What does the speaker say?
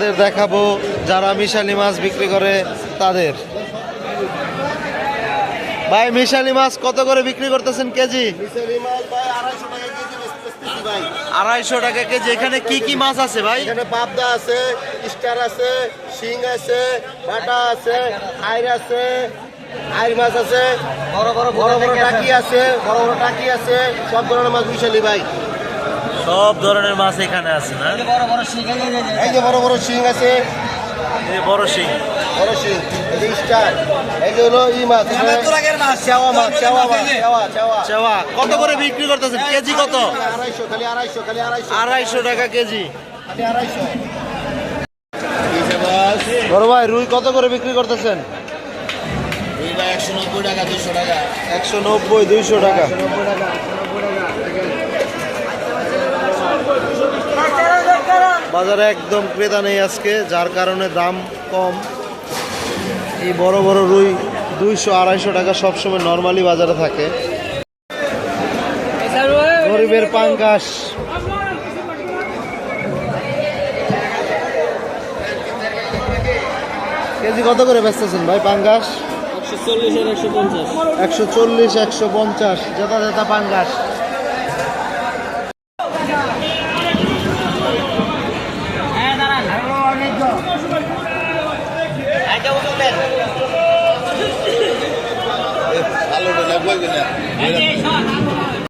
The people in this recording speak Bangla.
তাদের দেখাবো যারা মিশালি মাছ বিক্রি করে তাদের। ভাই মিশালি মাছ কত করে বিক্রি করতেছেন কেজি? আড়াইশো টাকা কেজি। এখানে কি কি মাছ আছে ভাই? এখানে পাবদা আছে স্টার আছে শিং আছে বাটা আছে আইর আছে আইর মাছ আছে বড় বড় বড় বড় টাকি আছে বড় বড় টাকি আছে সব ধরনের মাছ মিশালি ভাই। সব ধরনের মাছ এখানে আছে না? এই যে বড় বড় শিং আছে। এই বড় শিং। বড় শিং এই স্টার। এই যে হলো ই মাছ চেওয়া মাছ। চেওয়া মাছ চেওয়া চেওয়া চাওয়া কত করে বিক্রি করতেছেন? কেজি কত? খালি খালি টাকা কেজি। খালি বড় ভাই রুই কত করে বিক্রি করতেছেন? একশো নব্বই টাকা দুশো টাকা। একশো নব্বই দুইশো টাকা। নব্বই টাকা নব্বই টাকা বাজারে একদম ক্রেতা নেই আজকে, যার কারণে দাম কম। এই বড় বড় রুই দুইশো আড়াইশো টাকা সবসময় নর্মালি বাজারে থাকে। গরিবের পাঙ্কাশ কেজি কত করে বেচতেছেন ভাই পাঙ্গাস? একশো চল্লিশ, একশো পঞ্চাশ। জেতা জেতা পাঙ্গাস। Lalu, 来来